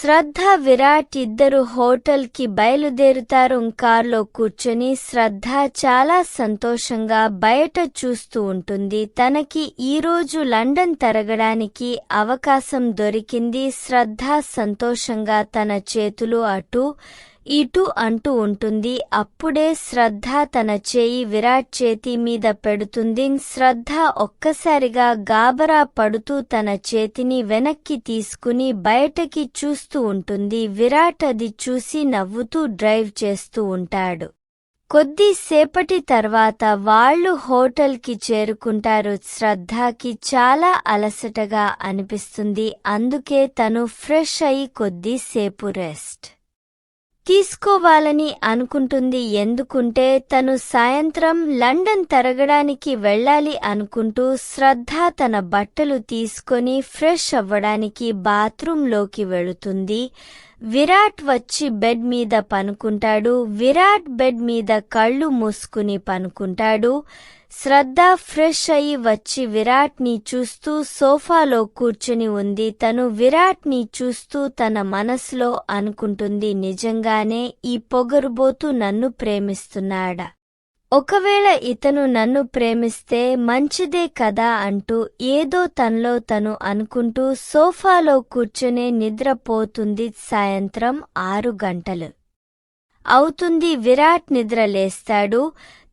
శ్రద్ధ విరాట్ ఇద్దరు హోటల్కి బయలుదేరుతారు. కార్లో కూర్చొని శ్రద్ధ చాలా సంతోషంగా బయట చూస్తూ ఉంటుంది. తనకి ఈరోజు లండన్ తరగడానికి అవకాశం దొరికింది. శ్రద్ధ సంతోషంగా తన చేతులు అటు ఇటు అంటూ ఉంటుంది అప్పుడే శ్రద్ధ తన చేయి విరాట్ చేతి మీద పెడుతుంది. శ్రద్ధ ఒక్కసారిగా గాబరా పడుతూ తన చేతిని వెనక్కి తీసుకుని బయటకి చూస్తూ ఉంటుంది. విరాట్ అది చూసి నవ్వుతూ డ్రైవ్ చేస్తూ ఉంటాడు. కొద్దిసేపటి తర్వాత వాళ్ళు హోటల్కి చేరుకుంటారు. శ్రద్ధకి చాలా అలసటగా అనిపిస్తుంది. అందుకే తను ఫ్రెష్ అయి కొద్దిసేపు రెస్ట్. తీసుకోవాలని అనుకుంటుంది. ఎందుకుంటే తను సాయంత్రం లండన్ తరగడానికి వెళ్ళాలి అనుకుంటూ శ్రద్ధ తన బట్టలు తీసుకొని ఫ్రెష్ అవ్వడానికి బాత్రూంలోకి వెళుతుంది. విరాట్ వచ్చి బెడ్ మీద పనుకుంటాడు. విరాట్ బెడ్ మీద కళ్ళు మూసుకుని పనుకుంటాడు. శ్రద్ధ ఫ్రెష్ అయి వచ్చి విరాట్ని చూస్తూ సోఫాలో కూర్చుని ఉంది. తను విరాట్ని చూస్తూ తన మనసులో అనుకుంటుంది నిజంగానే ఈ పొగరుబోతు నన్ను ప్రేమిస్తున్నాడా? ఒకవేళ ఇతను నన్ను ప్రేమిస్తే మంచిదే కదా అంటూ ఏదో తనలో తను అనుకుంటూ సోఫాలో కూర్చునే నిద్రపోతుంది సాయంత్రం ఆరు గంటలు. అవుతుంది విరాట్ నిద్ర లేస్తాడు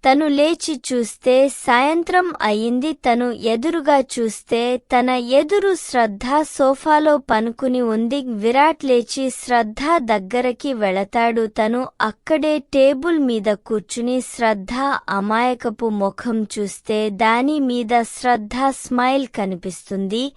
తను లేచి చూస్తే సాయంత్రం అయింది. తను ఎదురుగా చూస్తే తన ఎదురు శ్రద్ధ సోఫాలో పనుకుని ఉంది. విరాట్ లేచి శ్రద్ధ దగ్గరకి వెళతాడు. తను అక్కడే టేబుల్ మీద కూర్చుని శ్రద్ధ అమాయకపు ముఖం చూస్తే దాని మీద శ్రద్ధ స్మైల్ కనిపిస్తుంది.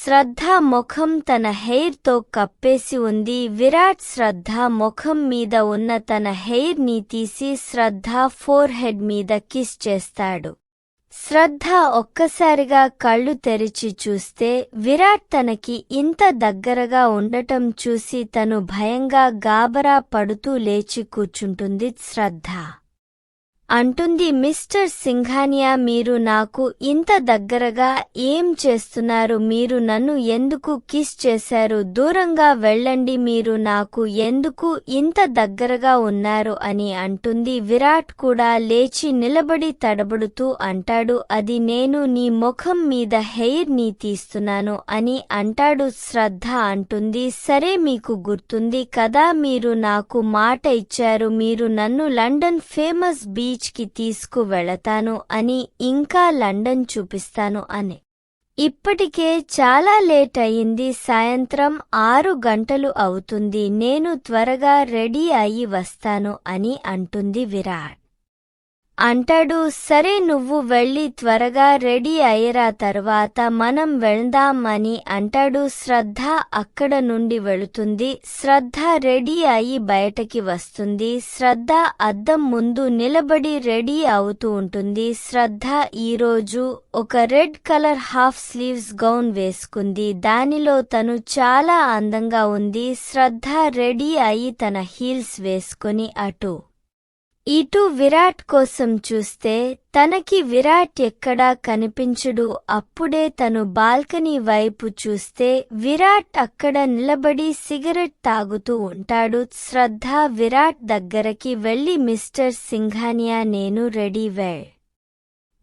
శ్రద్ధ ముఖం తన హెయిర్తో కప్పేసి ఉంది. విరాట్ శ్రద్ధ ముఖం మీద ఉన్న తన హెయిర్ని తీసి శ్రద్ధ ఫోర్ హెడ్ మీద కిస్ చేస్తాడు. శ్రద్ధ ఒక్కసారిగా కళ్ళు తెరిచి చూస్తే విరాట్ తనకి ఇంత దగ్గరగా ఉండటం చూసి తను భయంగా గాబరా పడుతూ లేచి కూర్చుంటుంది శ్రద్ధ. అంటుంది మిస్టర్ సింఘానియా మీరు నాకు ఇంత దగ్గరగా ఏం చేస్తున్నారు? మీరు నన్ను ఎందుకు కిస్ చేశారు? దూరంగా వెళ్ళండి మీరు నాకు ఎందుకు ఇంత దగ్గరగా ఉన్నారు? అని అంటుంది. విరాట్ కూడా లేచి నిలబడి తడబడుతూ అంటాడు అది నేను నీ ముఖం మీద హెయిర్ని తీస్తున్నాను అని అంటాడు. శ్రద్ధ అంటుంది. సరే మీకు గుర్తుంది కదా మీరు నాకు మాట ఇచ్చారు. మీరు నన్ను లండన్ ఫేమస్ బీచ్ కి తీసుకువెళతాను అని ఇంకా లండన్ చూపిస్తాను అని. ఇప్పటికే చాలా లేట్ అయింది సాయంత్రం ఆరు గంటలు అవుతుంది నేను త్వరగా రెడీ అయి వస్తాను అని అంటుంది విరాట్. అంటాడు సరే నువ్వు వెళ్ళి త్వరగా రెడీ అయ్యరా తర్వాత మనం వెళ్దాం అని అంటాడు. శ్రద్ధ అక్కడ నుండి వెళుతుంది. శ్రద్ధ రెడీ అయి బయటకి వస్తుంది. శ్రద్ధ అద్దం ముందు నిలబడి రెడీ అవుతూ ఉంటుంది. శ్రద్ధ ఈరోజు ఒక red colour half sleeves gown వేసుకుంది. దానిలో తను చాలా అందంగా ఉంది. శ్రద్ధ రెడీ అయి తన హీల్స్ వేసుకుని అటు ఇటు విరాట్ కోసం చూస్తే తనకి విరాట్ ఎక్కడా కనిపించడు. అప్పుడే తను బాల్కనీ వైపు చూస్తే విరాట్ అక్కడ నిలబడి సిగరెట్ తాగుతూ ఉంటాడు. శ్రద్ధ విరాట్ దగ్గరకి వెళ్ళి మిస్టర్ సింఘానియా నేను రెడీ వే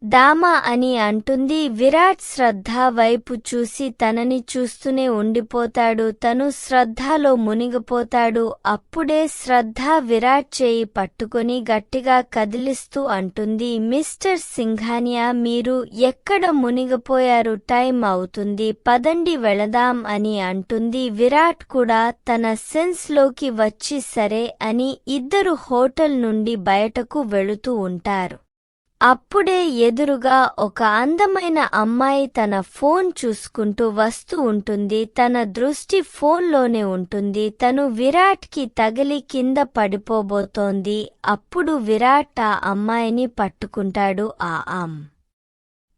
దామా అని అంటుంది విరాట్ శ్రద్ధ వైపు చూసి తనని చూస్తూనే ఉండిపోతాడు. తను శ్రద్ధలో మునిగిపోతాడు. అప్పుడే శ్రద్ధ విరాట్ చేయి పట్టుకొని గట్టిగా కదిలిస్తూ అంటుంది మిస్టర్ సింఘానియా మీరు ఎక్కడ మునిగిపోయారు? టైం అవుతుంది. పదండి వెళదాం అని అంటుంది విరాట్ కూడా తన సెన్స్లోకి వచ్చి సరే అని ఇద్దరు హోటల్ నుండి బయటకు వెళుతూ ఉంటారు. అప్పుడే ఎదురుగా ఒక అందమైన అమ్మాయి తన ఫోన్ చూసుకుంటూ వస్తూ ఉంటుంది. తన దృష్టి ఫోన్లోనే ఉంటుంది. తను విరాట్కి తగిలి కింద పడిపోబోతోంది. అప్పుడు విరాట్ ఆ అమ్మాయిని పట్టుకుంటాడు. ఆ అమ్.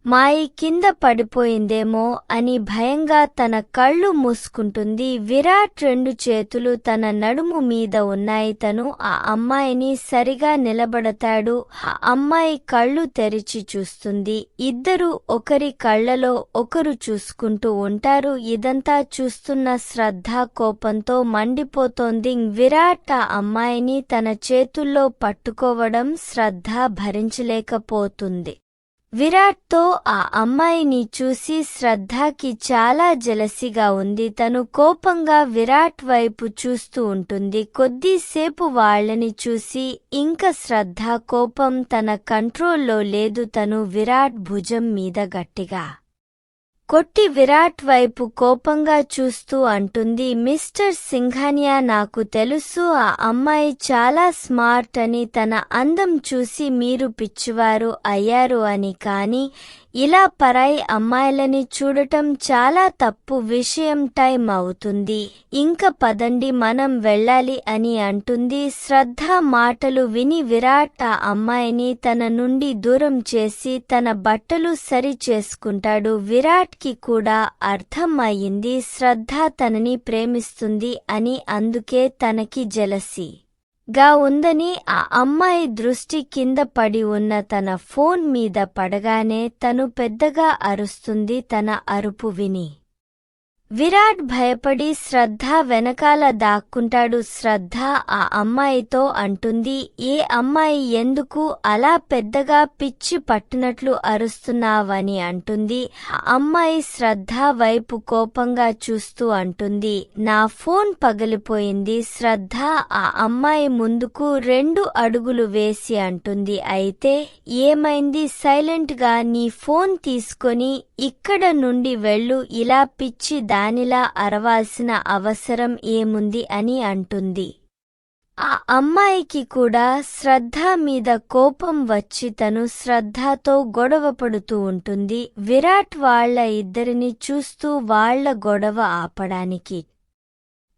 మాయి కింద పడిపోయిందేమో అని భయంగా తన కళ్ళు మూసుకుంటుంది. విరాట్ రెండు చేతులు తన నడుము మీద ఉన్నాయి. తను ఆ అమ్మాయిని సరిగా నిలబడతాడు. ఆ అమ్మాయి కళ్ళు తెరిచి చూస్తుంది. ఇద్దరు ఒకరి కళ్ళలో ఒకరు చూసుకుంటూ ఉంటారు. ఇదంతా చూస్తున్న శ్రద్ధ కోపంతో మండిపోతోంది. విరాట్ ఆ అమ్మాయిని తన చేతుల్లో పట్టుకోవడం శ్రద్ధ భరించలేకపోతుంది. విరాట్తో ఆ అమ్మాయిని చూసి శ్రద్ధకి చాలా జలసిగా ఉంది. తను కోపంగా విరాట్ వైపు చూస్తూ ఉంటుంది. కొద్దిసేపు వాళ్ళని చూసి ఇంక శ్రద్ధ కోపం తన కంట్రోల్లో లేదు. తను విరాట్ భుజం మీద గట్టిగా కొట్టి విరాట్ వైపు కోపంగా చూస్తూ అంటుంది మిస్టర్ సింఘానియా నాకు తెలుసు ఆ అమ్మాయి చాలా స్మార్ట్ అని తన అందం చూసి మీరు పిచ్చివారు అయ్యారు అని కానీ ఇలా పరాయి అమ్మాయిలని చూడటం చాలా తప్పు విషయం టైం అవుతుంది. ఇంక పదండి మనం వెళ్ళాలి అని అంటుంది శ్రద్ధ మాటలు విని విరాట్ ఆ అమ్మాయిని తన నుండి దూరం చేసి తన బట్టలు సరి చేసుకుంటాడు. విరాట్కి కూడా అర్థం అయింది శ్రద్ధ తనని ప్రేమిస్తుంది అని అందుకే తనకి జలసి. గా ఉందని ఆ అమ్మాయి దృష్టి కింద పడి ఉన్న తన ఫోన్ మీద పడగానే తను పెద్దగా అరుస్తుంది తన అరుపు విని. విరాట్ భయపడి శ్రద్ధ వెనకాల దాక్కుంటాడు. శ్రద్ధ ఆ అమ్మాయితో అంటుంది. ఏ అమ్మాయి ఎందుకు అలా పెద్దగా పిచ్చి పట్టినట్లు అరుస్తున్నావని అంటుంది. అమ్మాయి శ్రద్ధ వైపు కోపంగా చూస్తూ అంటుంది. నా ఫోన్ పగిలిపోయింది. శ్రద్ధ ఆ అమ్మాయి ముందుకు రెండు అడుగులు వేసి అంటుంది. అయితే ఏమైంది? సైలెంట్గా నీ ఫోన్ తీసుకొని ఇక్కడ నుండి వెళ్ళు. ఇలా పిచ్చి దా దానిలా అరవాల్సిన అవసరం ఏముంది అని అంటుంది. ఆ అమ్మాయికి కూడా శ్రద్ధ మీద కోపం వచ్చి తను శ్రద్ధతో గొడవ పడుతూ ఉంటుంది. విరాట్ వాళ్ళ ఇద్దరిని చూస్తూ వాళ్ళ గొడవ ఆపడానికి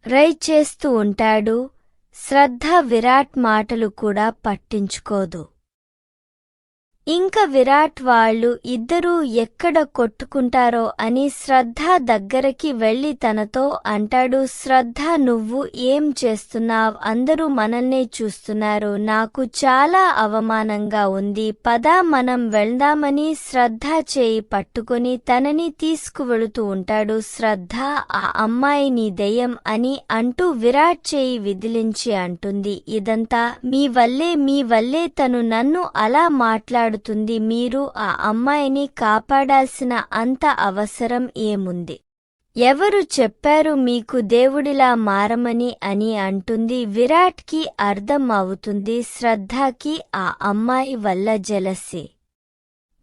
రై చేస్తూ ఉంటాడు. శ్రద్ధ విరాట్ మాటలు కూడా పట్టించుకోదు. ఇంకా విరాట్ వాళ్ళు ఇద్దరూ ఎక్కడ కొట్టుకుంటారో అని శ్రద్ధ దగ్గరకి వెళ్ళి తనతో అంటాడు శ్రద్ధ నువ్వు ఏం చేస్తున్నావ్? అందరూ మనల్నే చూస్తున్నారు. నాకు చాలా అవమానంగా ఉంది. పద మనం వెళ్దామని శ్రద్ధ చేయి పట్టుకొని తనని తీసుకువెళుతూ ఉంటాడు. శ్రద్ధ ఆ అమ్మాయి నీ దెయ్యం అని అంటూ విరాట్ చేయి విదిలించి అంటుంది. ఇదంతా మీ వల్లే మీ వల్లే తను నన్ను అలా మాట్లాడు మాట్లాడుతుంది. మీరు ఆ అమ్మాయిని కాపాడాల్సిన అంత అవసరం ఏముంది? ఎవరు చెప్పారు మీకు దేవుడిలా మారమని అని అంటుంది. విరాట్కి అర్థం అవుతుంది శ్రద్ధకి ఆ అమ్మాయి వల్ల జలసి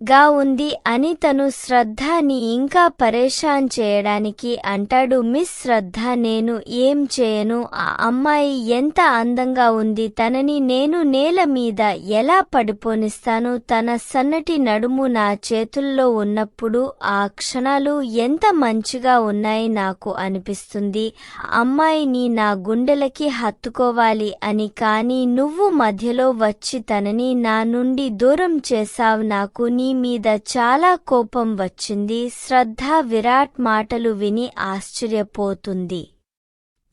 గా ఉంది అని తను శ్రద్ధని ఇంకా పరేషాన్ చేయడానికి అంటాడు మిస్ శ్రద్ధ నేను ఏం చేయను? ఆ అమ్మాయి ఎంత అందంగా ఉంది? తనని నేను నేల మీద ఎలా పడిపోనిస్తాను? తన సన్నటి నడుము నా చేతుల్లో ఉన్నప్పుడు ఆ క్షణాలు ఎంత మంచిగా ఉన్నాయి నాకు అనిపిస్తుంది. అమ్మాయిని నా గుండెలకి హత్తుకోవాలి అని కాని నువ్వు మధ్యలో వచ్చి తనని నా నుండి దూరం చేశావు నాకు నీ మీద చాలా కోపం వచ్చింది. శ్రద్ధ విరాట్ మాటలు విని ఆశ్చర్యపోతుంది.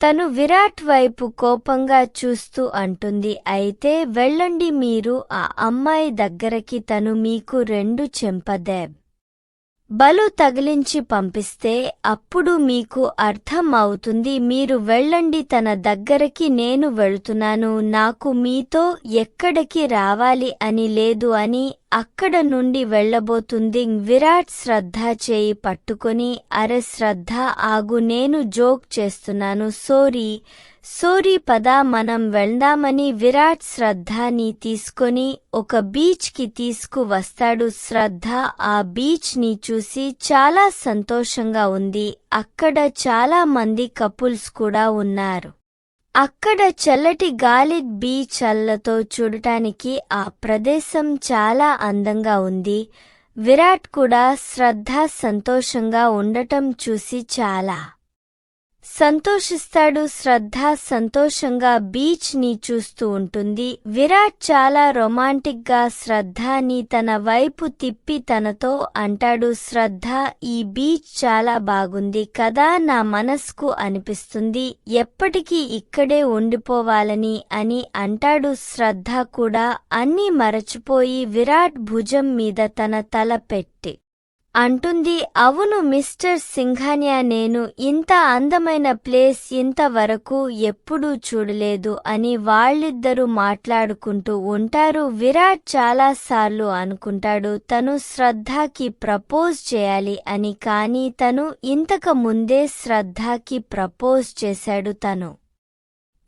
తను విరాట్ వైపు కోపంగా చూస్తూ అంటుంది. అయితే వెళ్ళండి మీరు ఆ అమ్మాయి దగ్గరకి తను మీకు రెండు చెంపదేబ్ బలు తగిలించి పంపిస్తే అప్పుడు మీకు అర్థం అవుతుంది మీరు వెళ్ళండి తన దగ్గరకి నేను వెళుతున్నాను నాకు మీతో ఎక్కడికి రావాలి అని లేదు అని అక్కడ నుండి వెళ్ళబోతుంది విరాట్ శ్రద్ధ చేయి పట్టుకొని అరే శ్రద్ధ ఆగు నేను జోక్ చేస్తున్నాను సోరీ సోరీ పద మనం వెళ్దామని విరాట్ శ్రద్ధని తీసుకొని ఒక బీచ్కి తీసుకువస్తాడు. శ్రద్ధ ఆ బీచ్ని చూసి చాలా సంతోషంగా ఉంది. అక్కడ చాలా మంది కపుల్స్ కూడా ఉన్నారు. అక్కడ చల్లటి గాలి బీచ్ అల్లతో చూడటానికి ఆ ప్రదేశం చాలా అందంగా ఉంది. విరాట్ కూడా శ్రద్ధ సంతోషంగా ఉండటం చూసి చాలా సంతోషిస్తాడు శ్రద్ధ సంతోషంగా బీచ్ని చూస్తూ ఉంటుంది. విరాట్ చాలా రొమాంటిక్గా శ్రద్ధని తన వైపు తిప్పి తనతో అంటాడు శ్రద్ధ ఈ బీచ్ చాలా బాగుంది కదా నా మనస్కు అనిపిస్తుంది. ఎప్పటికీ ఇక్కడే ఉండిపోవాలని అని అంటాడు. శ్రద్ధ కూడా అన్నీ మరచిపోయి విరాట్ భుజం మీద తన తల పెట్టి. అంటుంది అవును మిస్టర్ సింఘానియా నేను ఇంత అందమైన ప్లేస్ ఇంతవరకు ఎప్పుడూ చూడలేదు అని వాళ్ళిద్దరూ మాట్లాడుకుంటూ ఉంటారు. విరాట్ చాలాసార్లు అనుకుంటాడు తను శ్రద్ధకి ప్రపోజ్ చేయాలి అని కానీ తను ఇంతకు ముందే శ్రద్ధకి ప్రపోజ్ చేశాడు తను.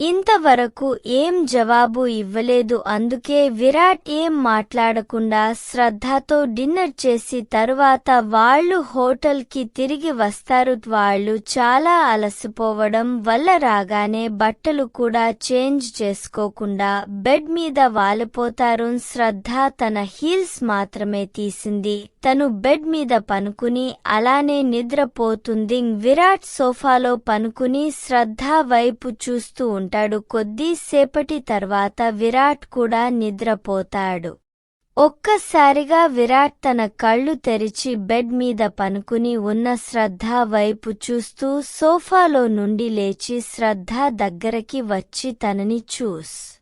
ఇంతవరకు ఏం జవాబు ఇవ్వలేదు. అందుకే విరాట్ ఏం మాట్లాడకుండా శ్రద్ధతో డిన్నర్ చేసి తరువాత వాళ్ళు హోటల్కి తిరిగి వస్తారు. వాళ్ళు చాలా అలసిపోవడం వల్ల రాగానే బట్టలు కూడా చేంజ్ చేసుకోకుండా బెడ్ మీద వాలిపోతారు. శ్రద్ధ తన హీల్స్ మాత్రమే తీసింది. తను బెడ్ మీద పనుకుని అలానే నిద్రపోతుంది. విరాట్ సోఫాలో పనుకుని శ్రద్ధ వైపు చూస్తూ ఉంటాడు. కొద్దిసేపటి తర్వాత విరాట్ కూడా నిద్రపోతాడు. ఒక్కసారిగా విరాట్ తన కళ్ళు తెరిచి బెడ్ మీద పనుకుని ఉన్న శ్రద్ధ వైపు చూస్తూ సోఫాలో నుండి లేచి శ్రద్ధ దగ్గరకి వచ్చి తనని చూస్.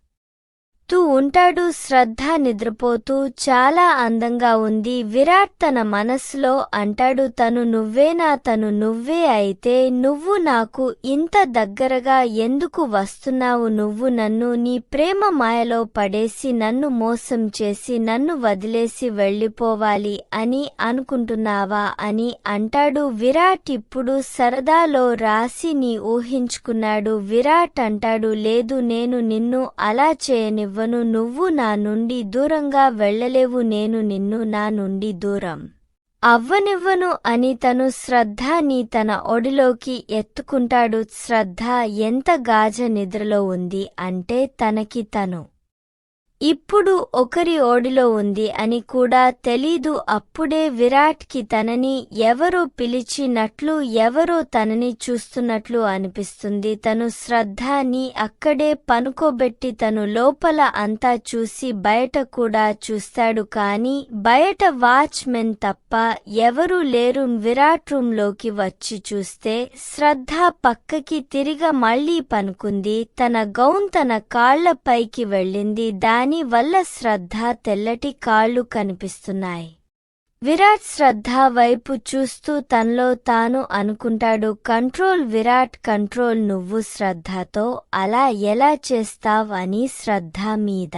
తూ ఉంటాడు. శ్రద్ధ నిద్రపోతూ చాలా అందంగా ఉంది. విరాట్ తన మనస్సులో అంటాడు తను నువ్వేనా తను నువ్వే అయితే నువ్వు నాకు ఇంత దగ్గరగా ఎందుకు వస్తున్నావు? నువ్వు నన్ను నీ ప్రేమ మాయలో పడేసి నన్ను మోసం చేసి నన్ను వదిలేసి వెళ్ళిపోవాలి అని అనుకుంటున్నావా? అని అంటాడు. విరాట్ ఇప్పుడు సరదాలో రాసి నీ ఊహించుకున్నాడు. విరాట్ అంటాడు లేదు నేను నిన్ను అలా చేయనివ్వ అవ్వను నువ్వు నా నుండి దూరంగా వెళ్ళలేవు నేను నిన్ను నా నుండి దూరం. అవ్వనివ్వను అని తను శ్రద్ధని తన ఒడిలోకి ఎత్తుకుంటాడు. శ్రద్ధ ఎంత గాజ నిద్రలో ఉంది అంటే తనకి తను ఇప్పుడు ఒకరి ఓడిలో ఉంది అని కూడా తెలీదు. అప్పుడే విరాట్కి తనని ఎవరో పిలిచినట్లు ఎవరో తనని చూస్తున్నట్లు అనిపిస్తుంది. తను శ్రద్ధని అక్కడే పనుకోబెట్టి తను లోపల అంతా చూసి బయట కూడా చూస్తాడు కాని బయట వాచ్మెన్ తప్ప ఎవరూ లేరు. విరాట్ రూంలోకి వచ్చి చూస్తే శ్రద్ధ పక్కకి తిరిగ మళ్ళీ పనుకుంది. తన గౌన్ తన కాళ్ళపైకి వెళ్ళింది. దాని దానివల్ల శ్రద్ధ తెల్లటి కాళ్ళు కనిపిస్తున్నాయి. విరాట్ శ్రద్ధ వైపు చూస్తూ తనలో తాను అనుకుంటాడు కంట్రోల్ విరాట్ కంట్రోల్ నువ్వు శ్రద్ధతో అలా ఎలా చేస్తావ్ అని శ్రద్ధ మీద.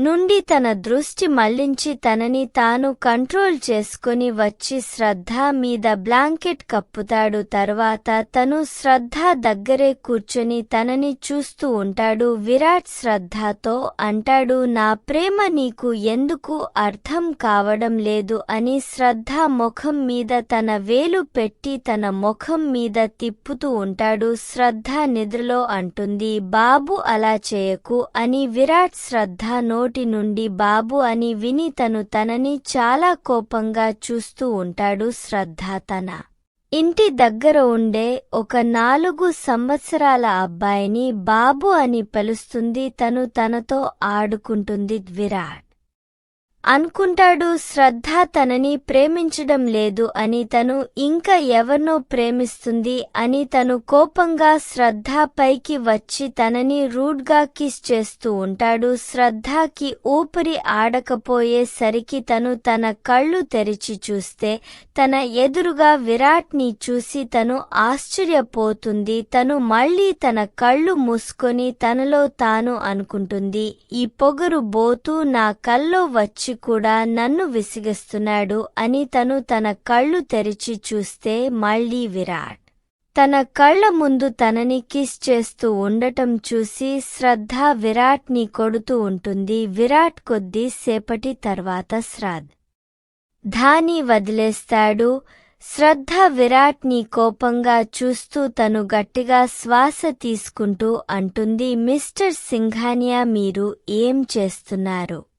నుండి తన దృష్టి మళ్ళించి తనని తాను కంట్రోల్ చేసుకుని వచ్చి శ్రద్ధ మీద బ్లాంకెట్ కప్పుతాడు. తర్వాత తను శ్రద్ధ దగ్గరే కూర్చొని తనని చూస్తూ ఉంటాడు. విరాట్ శ్రద్ధతో అంటాడు నా ప్రేమ నీకు ఎందుకు అర్థం కావడం లేదు అని శ్రద్ధ ముఖం మీద తన వేలు పెట్టి తన ముఖం మీద తిప్పుతూ ఉంటాడు. శ్రద్ధ నిద్రలో అంటుంది బాబు అలా చేయకు అని విరాట్ శ్రద్ధ నోటి నోటి నుండి బాబు అని విని తను తనని చాలా కోపంగా చూస్తూ ఉంటాడు శ్రద్ధ తన. ఇంటి దగ్గర ఉండే ఒక నాలుగు సంవత్సరాల అబ్బాయిని బాబు అని పిలుస్తుంది తను తనతో ఆడుకుంటుంది విరాట్. అనుకుంటాడు శ్రద్ధ తనని ప్రేమించడం లేదు అని తను ఇంకా ఎవరినో ప్రేమిస్తుంది అని తను కోపంగా శ్రద్ధ పైకి వచ్చి తనని రూడ్గా కిస్ చేస్తూ ఉంటాడు. శ్రద్ధకి ఊపిరి ఆడకపోయేసరికి తను తన కళ్ళు తెరిచి చూస్తే తన ఎదురుగా విరాట్ని చూసి తను ఆశ్చర్యపోతుంది. తను మళ్ళీ తన కళ్ళు మూసుకొని తనలో తాను అనుకుంటుంది ఈ పొగరు బోతూ నా కల్లో వచ్చి మనిషి కూడా నన్ను విసిగిస్తున్నాడు అని తను తన కళ్ళు తెరిచి చూస్తే మళ్ళీ విరాట్. తన కళ్ళ ముందు తనని కిస్ చేస్తూ ఉండటం చూసి శ్రద్ధ విరాట్ని కొడుతూ ఉంటుంది. విరాట్ కొద్ది సేపటి తర్వాత శ్రాద్ ధాని వదిలేస్తాడు. శ్రద్ధ విరాట్ని కోపంగా చూస్తూ తను గట్టిగా శ్వాస తీసుకుంటూ అంటుంది మిస్టర్ సింఘానియా మీరు ఏం చేస్తున్నారు?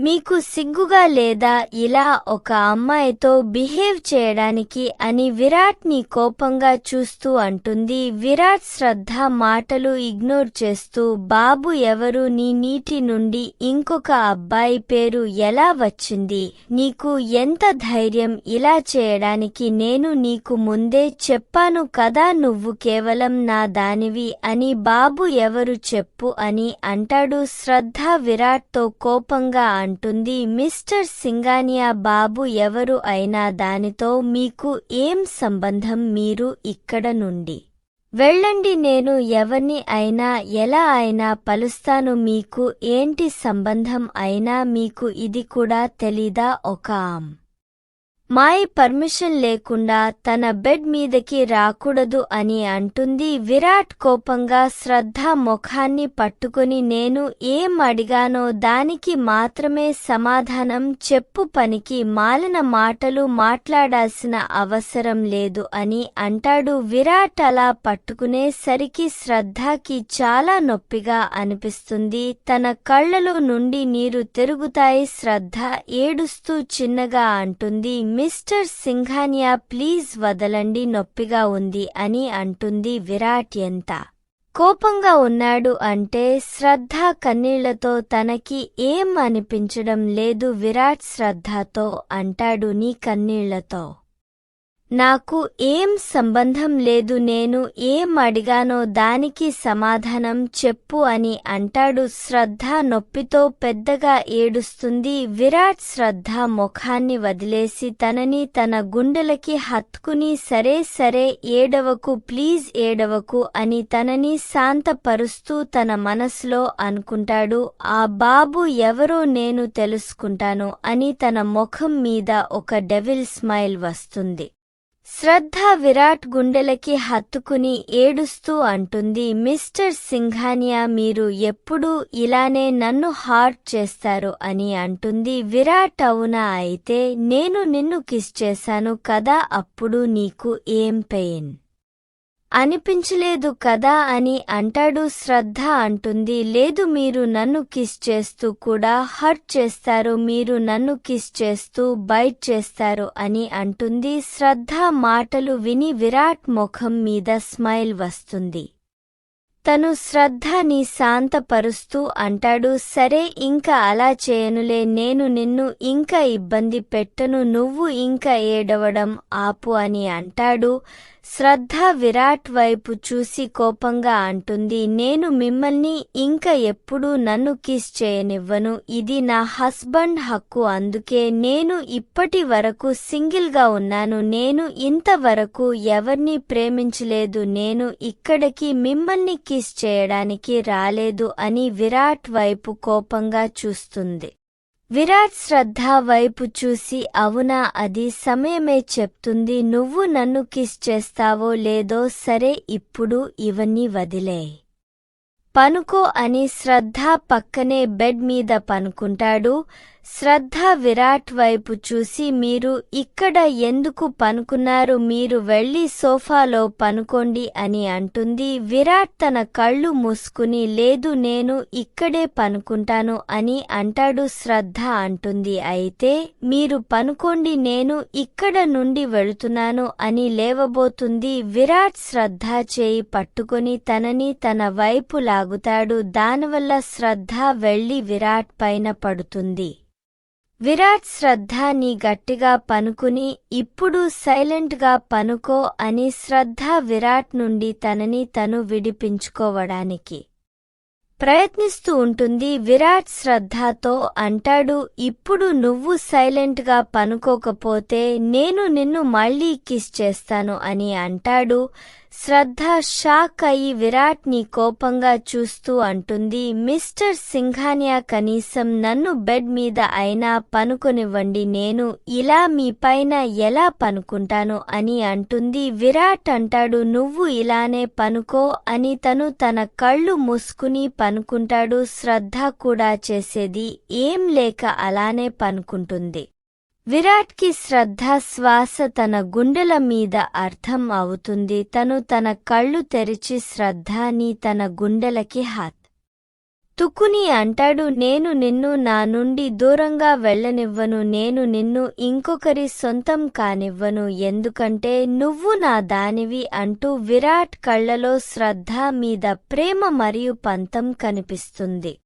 మీకు సిగ్గుగా లేదా ఇలా ఒక అమ్మాయితో బిహేవ్ చేయడానికి అని విరాట్ని కోపంగా చూస్తూ అంటుంది. విరాట్ శ్రద్ధ మాటలు ఇగ్నోర్ చేస్తూ బాబు ఎవరు? నీ నీటి నుండి ఇంకొక అబ్బాయి పేరు ఎలా వచ్చింది? నీకు ఎంత ధైర్యం? ఇలా చేయడానికి నేను నీకు ముందే చెప్పాను కదా నువ్వు కేవలం నా దానివి అని బాబు ఎవరు చెప్పు అని అంటాడు. శ్రద్ధ విరాట్తో కోపంగా అంటుంది మిస్టర్ సింగానియా బాబు ఎవరు అయినా దానితో మీకు ఏం సంబంధం? మీరు ఇక్కడ నుండి వెళ్ళండి. నేను ఎవర్ని అయినా ఎలా అయినా పలుస్తాను. మీకు ఏంటి సంబంధం అయినా మీకు ఇది కూడా తెలీదా? ఒక ఆమ్ మాయ పర్మిషన్ లేకుండా తన బెడ్ మీదకి రాకూడదు అని అంటుంది విరాట్ కోపంగా శ్రద్ధ ముఖాన్ని పట్టుకుని నేను ఏం అడిగానో దానికి మాత్రమే సమాధానం చెప్పు పనికి మాలిన మాటలు మాట్లాడాల్సిన అవసరం లేదు అని అంటాడు విరాట్ అలా పట్టుకునేసరికి శ్రద్ధకి చాలా నొప్పిగా అనిపిస్తుంది. తన కళ్ళలో నుండి నీరు తిరుగుతాయి శ్రద్ధ ఏడుస్తూ చిన్నగా అంటుంది. మిస్టర్ సింఘానియా ప్లీజ్ వదలండి నొప్పిగా ఉంది అని అంటుంది విరాట్ ఎంత కోపంగా ఉన్నాడు అంటే శ్రద్ధ కన్నీళ్ళతో తనకి ఏం అనిపించడం లేదు విరాట్ శ్రద్ధతో అంటాడు నీ కన్నీళ్ళతో. నాకు ఏం సంబంధం లేదు నేను ఏం అడిగానో దానికి సమాధానం చెప్పు అని అంటాడు. శ్రద్ధ నొప్పితో పెద్దగా ఏడుస్తుంది. విరాట్ శ్రద్ధ ముఖాన్ని వదిలేసి తనని తన గుండెలకి హత్తుకుని సరే సరే ఏడవకు ప్లీజ్ ఏడవకు అని తనని శాంతపరుస్తూ తన మనసులో అనుకుంటాడు. ఆ బాబు ఎవరో నేను తెలుసుకుంటాను అని తన ముఖం మీద ఒక డెవిల్ స్మైల్ వస్తుంది. శ్రద్ధ విరాట్ గుండెలకి హత్తుకుని ఏడుస్తూ అంటుంది మిస్టర్ సింఘానియా మీరు ఎప్పుడూ ఇలానే నన్ను హార్ట్ చేస్తారు అని అంటుంది విరాట్ అవునా అయితే నేను నిన్ను కిస్ చేశాను కదా అప్పుడు నీకు ఏం పెయిన్? అనిపించలేదు కదా అని అంటాడు శ్రద్ధ అంటుంది. లేదు మీరు నన్ను కిస్ చేస్తూ కూడా హర్ట్ చేస్తారు మీరు నన్ను కిస్ చేస్తూ బైట్ చేస్తారు అని అంటుంది. శ్రద్ధ మాటలు విని విరాట్ ముఖం మీద స్మైల్ వస్తుంది. తను శ్రద్ధని శాంతపరుస్తూ అంటాడు సరే ఇంకా అలా చేయనులే నేను నిన్ను ఇంకా ఇబ్బంది పెట్టను నువ్వు ఇంకా ఏడవడం ఆపు అని అంటాడు. శ్రద్ధ విరాట్ వైపు చూసి కోపంగా అంటుంది నేను మిమ్మల్ని ఇంకా ఎప్పుడూ నన్ను కిస్ చేయనివ్వను. ఇది నా హస్బండ్ హక్కు. అందుకే నేను ఇప్పటి వరకు సింగిల్గా ఉన్నాను. నేను ఇంతవరకు ఎవర్ని ప్రేమించలేదు. నేను ఇక్కడికి మిమ్మల్ని కిస్ చేయడానికి రాలేదు అని విరాట్ వైపు కోపంగా చూస్తుంది. విరాట్ శ్రద్ధ వైపు చూసి అవునా అది సమయమే చెప్తుంది. నువ్వు నన్ను కిస్ చేస్తావో లేదో సరే ఇప్పుడు ఇవన్నీ వదిలే. పనుకో అని శ్రద్ధ పక్కనే బెడ్ మీద పనుకుంటాడు. శ్రద్ధ విరాట్ వైపు చూసి మీరు ఇక్కడ ఎందుకు పనుకున్నారు? మీరు వెళ్ళి సోఫాలో పనుకోండి అని అంటుంది. విరాట్ తన కళ్ళు మూసుకుని లేదు నేను ఇక్కడే పనుకుంటాను అని అంటాడు శ్రద్ధ అంటుంది. అయితే మీరు పనుకోండి నేను ఇక్కడ నుండి వెళుతున్నాను అని లేవబోతుంది. విరాట్ శ్రద్ధ చేయి పట్టుకొని తనని తన వైపు లాగుతాడు. దానివల్ల శ్రద్ధ వెళ్ళి విరాట్ పైన పడుతుంది. విరాట్ శ్రద్ధ నీ గట్టిగా పనుకుని ఇప్పుడు సైలెంట్గా పనుకో అని శ్రద్ధ విరాట్ నుండి తనని తను విడిపించుకోవడానికి ప్రయత్నిస్తూ ఉంటుంది విరాట్ శ్రద్ధతో అంటాడు ఇప్పుడు నువ్వు సైలెంట్గా పనుకోకపోతే నేను నిన్ను మళ్ళీ కిస్ చేస్తాను అని అంటాడు శ్రద్ధ షాక్ అయి విరాట్ని కోపంగా చూస్తూ అంటుంది మిస్టర్ సింఘానియా కనీసం నన్ను బెడ్ మీద అయినా పనుకొనివ్వండి నేను ఇలా మీ పైన ఎలా పనుకుంటాను? అని అంటుంది. విరాట్ అంటాడు నువ్వు ఇలానే పనుకో అని తను తన కళ్ళు మూసుకుని పనుకుంటాడు. శ్రద్ధ కూడా చేసేది ఏం లేక అలానే పనుకుంటుంది. విరాట్కి శ్రద్ధ శ్వాస తన గుండెల మీద అర్థం అవుతుంది. తను తన కళ్ళు తెరిచి శ్రద్ధని తన గుండెలకి హాత్. తుకుని అంటాడు నేను నిన్ను నా నుండి దూరంగా వెళ్ళనివ్వను నేను నిన్ను ఇంకొకరి సొంతం కానివ్వను ఎందుకంటే నువ్వు నా దానివి అంటూ విరాట్ కళ్ళలో శ్రద్ధ మీద ప్రేమ మరియు పంతం కనిపిస్తుంది.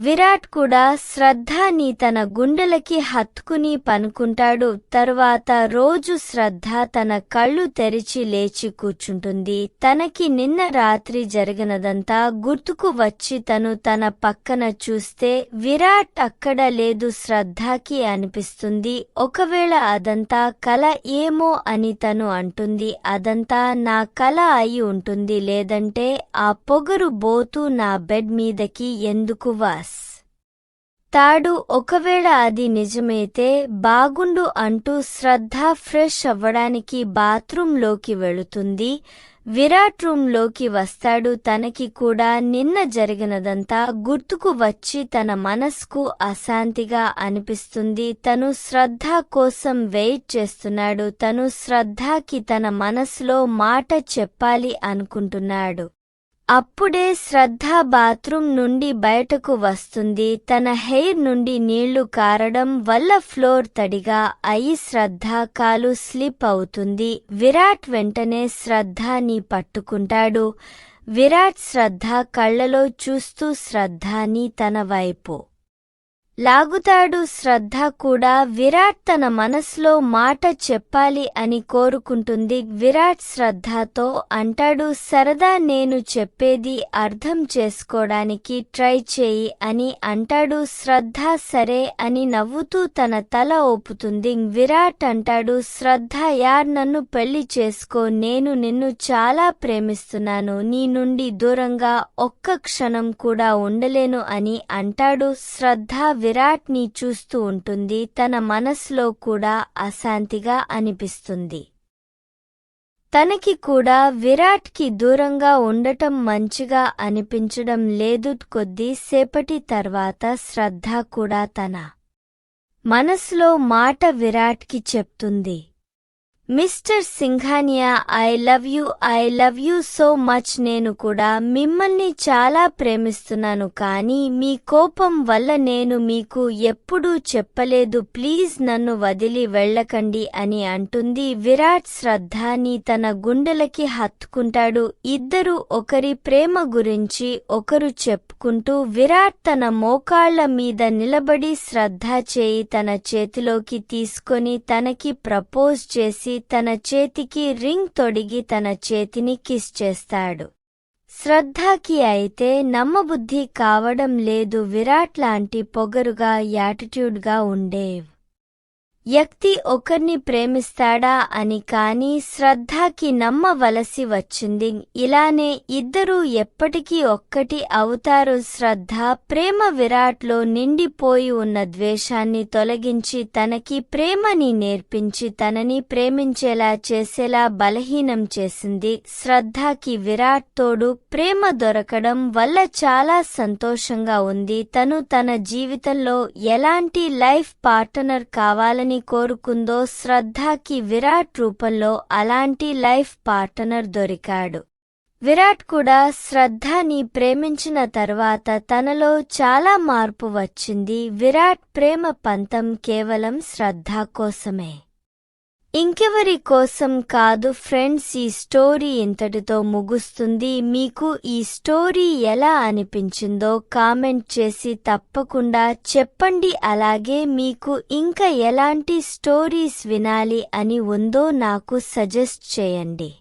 విరాట్ కూడా శ్రద్ధాని తన గుండెలకి హత్తుకుని పనుకుంటాడు. తరువాత రోజు శ్రద్ధ తన కళ్ళు తెరిచి లేచి కూర్చుంటుంది. తనకి నిన్న రాత్రి జరిగినదంతా గుర్తుకు వచ్చి తను తన పక్కన చూస్తే విరాట్ అక్కడ లేదు శ్రద్ధకి అనిపిస్తుంది. ఒకవేళ అదంతా కల ఏమో అని తను అంటుంది. అదంతా నా కల అయి ఉంటుంది. లేదంటే ఆ పొగరు బోతు నా బెడ్ మీదకి ఎందుకు వాస్ తాడు ఒకవేళ అది నిజమైతే బాగుండు అంటూ శ్రద్ధ ఫ్రెష్ అవ్వడానికి బాత్రూంలోకి వెళుతుంది. విరాట్ రూంలోకి వస్తాడు. తనకి కూడా నిన్న జరిగినదంతా గుర్తుకు వచ్చి తన మనస్కు అశాంతిగా అనిపిస్తుంది. తను శ్రద్ధ కోసం వెయిట్ చేస్తున్నాడు. తను శ్రద్ధకి తన మనసులో మాట చెప్పాలి అనుకుంటున్నాడు. అప్పుడే శ్రద్ధ బాత్రూం నుండి బయటకు వస్తుంది. తన హెయిర్ నుండి నీళ్ళు కారడం వల్ల ఫ్లోర్ తడిగా అయి శ్రద్ధ కాలు స్లిప్ అవుతుంది. విరాట్ వెంటనే శ్రద్ధని పట్టుకుంటాడు. విరాట్ శ్రద్ధ కళ్ళలో చూస్తూ శ్రద్ధని తన వైపు లాగుతాడు శ్రద్ధ కూడా విరాట్ తన మనసులో మాట చెప్పాలి అని కోరుకుంటుంది. విరాట్ శ్రద్ధతో అంటాడు సరదా నేను చెప్పేది అర్థం చేసుకోవడానికి ట్రై చేయి అని అంటాడు. శ్రద్ధ సరే అని నవ్వుతూ తన తల ఓపుతుంది విరాట్ అంటాడు శ్రద్ధ యార్ నన్ను పెళ్ళి చేసుకో నేను నిన్ను చాలా ప్రేమిస్తున్నాను నీ నుండి దూరంగా ఒక్క క్షణం కూడా ఉండలేను అని అంటాడు. శ్రద్ధ విరాట్ని చూస్తూ ఉంటుంది. తన మనస్సులో కూడా అశాంతిగా అనిపిస్తుంది. తనకి కూడా విరాట్కి దూరంగా ఉండటం మంచిగా అనిపించడం లేదు. కొద్దిసేపటి తర్వాత శ్రద్ధ కూడా తన మనసులో మాట విరాట్కి చెప్తుంది. Mister Singhania I love you I love you so much నేను కూడా మిమ్మల్ని చాలా ప్రేమిస్తున్నాను కానీ మీ కోపం వల్ల నేను మీకు ఎప్పుడూ చెప్పలేదు. ప్లీజ్ నన్ను వదిలి వెళ్ళకండి అని అంటుంది. విరాట్ శ్రద్ధాని తన గుండెలకి హత్తుకుంటాడు. ఇద్దరు ఒకరి ప్రేమ గురించి ఒకరు చెప్పుకుంటూ విరాట్ తన మోకాళ్ళ మీద నిలబడి శ్రద్ధ చేయి తన చేతిలోకి తీసుకొని తనకి ప్రపోజ్ చేసి తన చేతికి రింగ్ తొడిగి తన చేతిని కిస్ చేస్తాడు. శ్రద్ధకి అయితే నమ్మబుద్ధి కావడం లేదు విరాట్ లాంటి పొగరుగా యాటిట్యూడ్గా ఉండేవ్. వ్యక్తి ఒకర్ని ప్రేమిస్తాడా అని కాని శ్రద్ధకి నమ్మవలసి వచ్చింది. ఇలానే ఇద్దరూ ఎప్పటికీ ఒక్కటి అవుతారు. శ్రద్ధ ప్రేమ విరాట్లో నిండిపోయి ఉన్న ద్వేషాన్ని తొలగించి తనకి ప్రేమని నేర్పించి తనని ప్రేమించేలా చేసేలా బలహీనం చేసింది. శ్రద్ధకి విరాట్ తోడు ప్రేమ దొరకడం వల్ల చాలా సంతోషంగా ఉంది. తను తన జీవితంలో ఎలాంటి లైఫ్ పార్ట్నర్ కావాలని కోరుకుందో శ్రద్ధాకి విరాట్ రూపంలో అలాంటి లైఫ్ పార్ట్నర్ దొరికాడు. విరాట్ కూడా శ్రద్ధని ప్రేమించిన తర్వాత తనలో చాలా మార్పు వచ్చింది. విరాట్ ప్రేమ పంతం కేవలం శ్రద్ధ కోసమే. ఇంకెవరి కోసం కాదు ఫ్రెండ్స్ ఈ స్టోరీ ఇంతటితో ముగుస్తుంది. మీకు ఈ స్టోరీ ఎలా అనిపించిందో కామెంట్ చేసి తప్పకుండా చెప్పండి. అలాగే మీకు ఇంకా ఎలాంటి స్టోరీస్ వినాలి అని ఉందో నాకు సజెస్ట్ చేయండి.